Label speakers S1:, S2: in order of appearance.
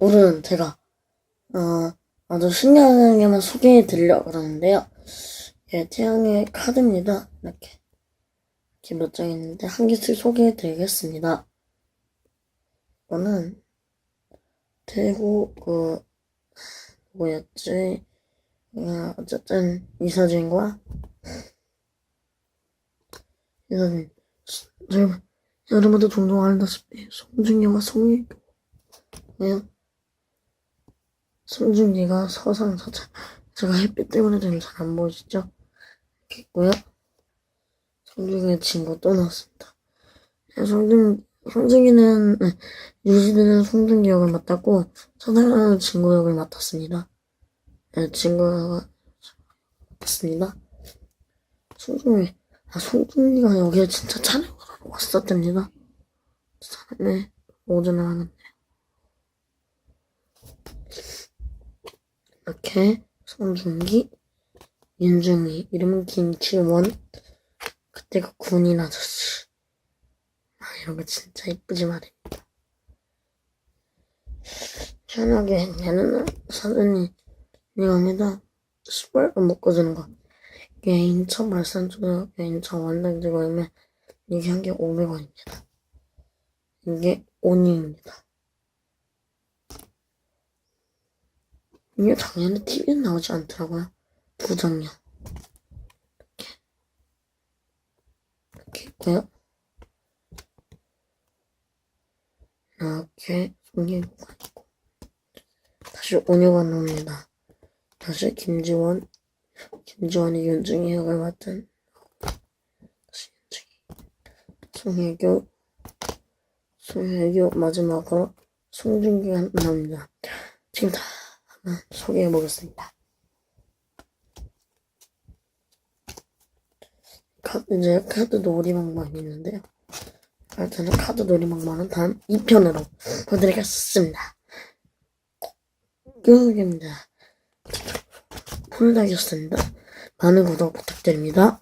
S1: 오늘은 제가 어, 아주 신기한 게만 소개해 드리려고 그러는데요. 예, 태양의 카드입니다. 이렇게 이렇게 몇 장 있는데 한 개씩 소개해 드리겠습니다. 이거는 태국 그 뭐였지? 어, 어쨌든 이 사진과 이 사진 여러분 여러분도 종종 알다시피 송중기와 송일교 예. 송중기가 서상사자 제가 햇빛 때문에 좀 잘 안 보이시죠? 이렇게 있고요. 송중기의 친구 또 나왔습니다. 예, 송중 송중기는 네, 유지되는 송중기 역을 맡았고 서상사는 친구 역을 맡았습니다. 네, 친구가 맡았습니다. 송중기 아 송중기가 여기에 진짜 촬영을 하러 왔었답니다. 네 오전에 하는 이렇게 송중기, 윤중이, 이름은 김치원, 그때가 군인 아저씨. 아, 이런 거 진짜 이쁘지 말입니다. 희한하게 얘는 사진이 이겁니다. 시뻘건 묶어주는 거. 이게 인천 말산 쪽에 인천 완당지구이면 이게 한 개 500원입니다. 이게 5니입니다. 이게 당연히 TV에 나오지 않더라고요. 두 장면. 이렇게. 이렇게 있고요. 이렇게 송기구가 있고. 다시 온유가 나옵니다. 다시 김지원, 김지원이 윤중이 역을 맡은 다시 윤중이. 송혜교, 송혜교 마지막으로 송중기가 나옵니다. 지금 다 소개해 보겠습니다. 카드, 이제 카드 놀이방망이 있는데요. 일단은 카드 놀이방망이는 다음 2편으로 보여드리겠습니다. 끝입니다. 폴닥이었습니다. 많은 구독 부탁드립니다.